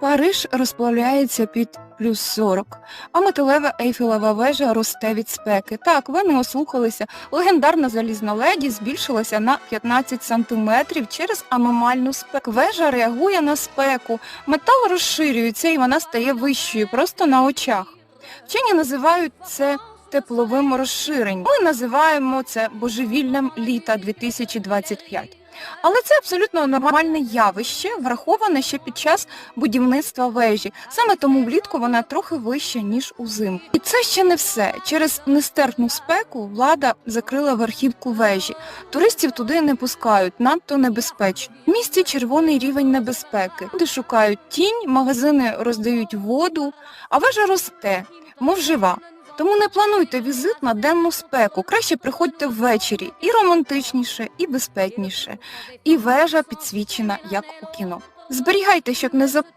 Париж розплавляється під плюс 40, а металева Ейфелева вежа росте від спеки. Так, ви не ослухалися. Легендарна залізна леді збільшилася на 15 сантиметрів через аномальну спеку. Вежа реагує на спеку, метал розширюється і вона стає вищою просто на очах. Вчені називають це тепловим розширенням. Ми називаємо це божевільним літа 2025. Але це абсолютно нормальне явище, враховане ще під час будівництва вежі. Саме тому влітку вона трохи вища, ніж узимку. І це ще не все. Через нестерпну спеку влада закрила верхівку вежі. Туристів туди не пускають, надто небезпечно. В місті червоний рівень небезпеки. Люди шукають тінь, магазини роздають воду, а вежа росте, мов жива. Тому не плануйте візит на денну спеку. Краще приходьте ввечері. І романтичніше, і безпечніше. І вежа підсвічена, як у кіно. Зберігайте, щоб не